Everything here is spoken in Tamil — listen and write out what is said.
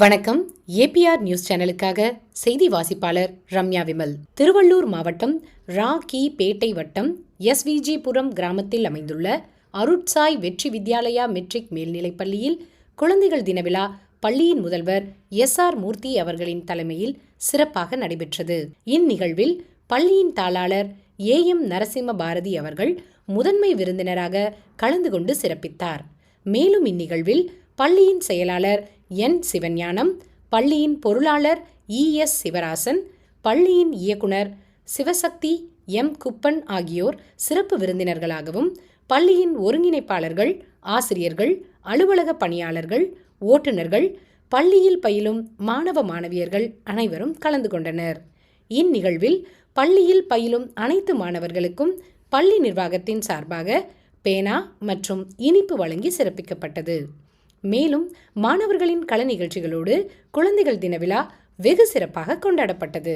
வணக்கம். ஏபிஆர் நியூஸ் சேனலுக்காக செய்தி வாசிப்பாளர் ரம்யா விமல். திருவள்ளூர் மாவட்டம் ரா கி பேட்டை வட்டம் எஸ்விஜிபுரம் கிராமத்தில் அமைந்துள்ள அருட்சாய் வெற்றி வித்யாலயா மெட்ரிக் மேல்நிலைப் பள்ளியில் குழந்தைகள் தின விழா பள்ளியின் முதல்வர் எஸ் ஆர் மூர்த்தி அவர்களின் தலைமையில் சிறப்பாக நடைபெற்றது. இந்நிகழ்வில் பள்ளியின் தாளாளர் ஏ எம் நரசிம்ம பாரதி அவர்கள் முதன்மை விருந்தினராக கலந்து கொண்டு சிறப்பித்தார். மேலும் இந்நிகழ்வில் பள்ளியின் செயலாளர் என் சிவஞானம் பள்ளியின் பொருளாளர் இ. எஸ். சிவராசன் பள்ளியின் இயக்குனர் சிவசக்தி எம். குப்பன் ஆகியோர் சிறப்பு விருந்தினர்களாகவும் பள்ளியின் ஒருங்கிணைப்பாளர்கள் ஆசிரியர்கள் அலுவலக பணியாளர்கள் ஓட்டுநர்கள் பள்ளியில் பயிலும் மாணவ மாணவியர்கள் அனைவரும் கலந்து கொண்டனர். இந்நிகழ்வில் பள்ளியில் பயிலும் அனைத்து மாணவர்களுக்கும் பள்ளி நிர்வாகத்தின் சார்பாக பேனா மற்றும் இனிப்பு வழங்கி சிறப்பிக்கப்பட்டது. மேலும் மாணவர்களின் கலை நிகழ்ச்சிகளோடு குழந்தைகள் தின விழா வெகு சிறப்பாக கொண்டாடப்பட்டது.